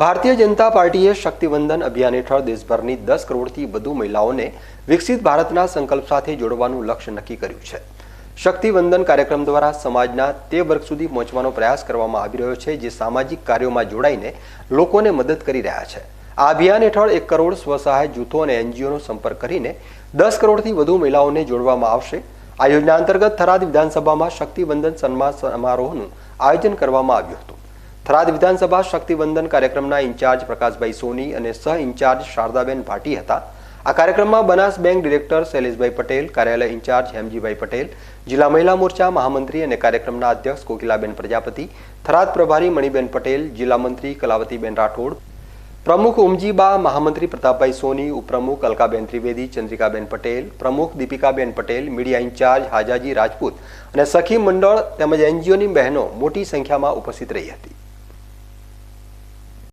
ભારતીય જનતા પાર્ટીએ શક્તિવંદન અભિયાન હેઠળ દેશભરની દસ કરોડથી વધુ મહિલાઓને વિકસિત ભારતના સંકલ્પ સાથે જોડવાનું લક્ષ્ય નક્કી કર્યું છે. શક્તિવંદન કાર્યક્રમ દ્વારા સમાજના તે વર્ગ સુધી પહોંચવાનો પ્રયાસ કરવામાં આવી રહ્યો છે જે સામાજિક કાર્યોમાં જોડાઈને લોકોને મદદ કરી રહ્યા છે. આ અભિયાન હેઠળ એક કરોડ સ્વસહાય જૂથો અને એનજીઓનો સંપર્ક કરીને દસ કરોડથી વધુ મહિલાઓને જોડવામાં આવશે. આ યોજના અંતર્ગત થરાદ વિધાનસભામાં શક્તિવંદન સન્માન સમારોહનું આયોજન કરવામાં આવ્યું હતું. થરાદ વિધાનસભા શક્તિવંદન કાર્યક્રમના ઇન્ચાર્જ પ્રકાશભાઈ સોની અને સહ ઇન્ચાર્જ શારદાબેન ભાટી હતા. આ કાર્યક્રમમાં બનાસ બેંક ડિરેક્ટર શૈલેષભાઈ પટેલ, કાર્યાલય ઇન્ચાર્જ હેમજીભાઈ પટેલ, જિલ્લા મહિલા મોરચા મહામંત્રી અને કાર્યક્રમના અધ્યક્ષ કોકિલાબેન પ્રજાપતિ, થરાદ પ્રભારી મણિબેન પટેલ, જિલ્લા મંત્રી કલાવતીબેન રાઠોડ, પ્રમુખ ઉમજીબા, મહામંત્રી પ્રતાપભાઈ સોની, ઉપપ્રમુખ અલકાબેન ત્રિવેદી, ચંદ્રિકાબેન પટેલ, પ્રમુખ દીપિકાબેન પટેલ, મીડિયા ઇન્ચાર્જ હાજાજી રાજપૂત અને સખી મંડળ તેમજ એનજીઓની બહેનો મોટી સંખ્યામાં ઉપસ્થિત રહી હતી.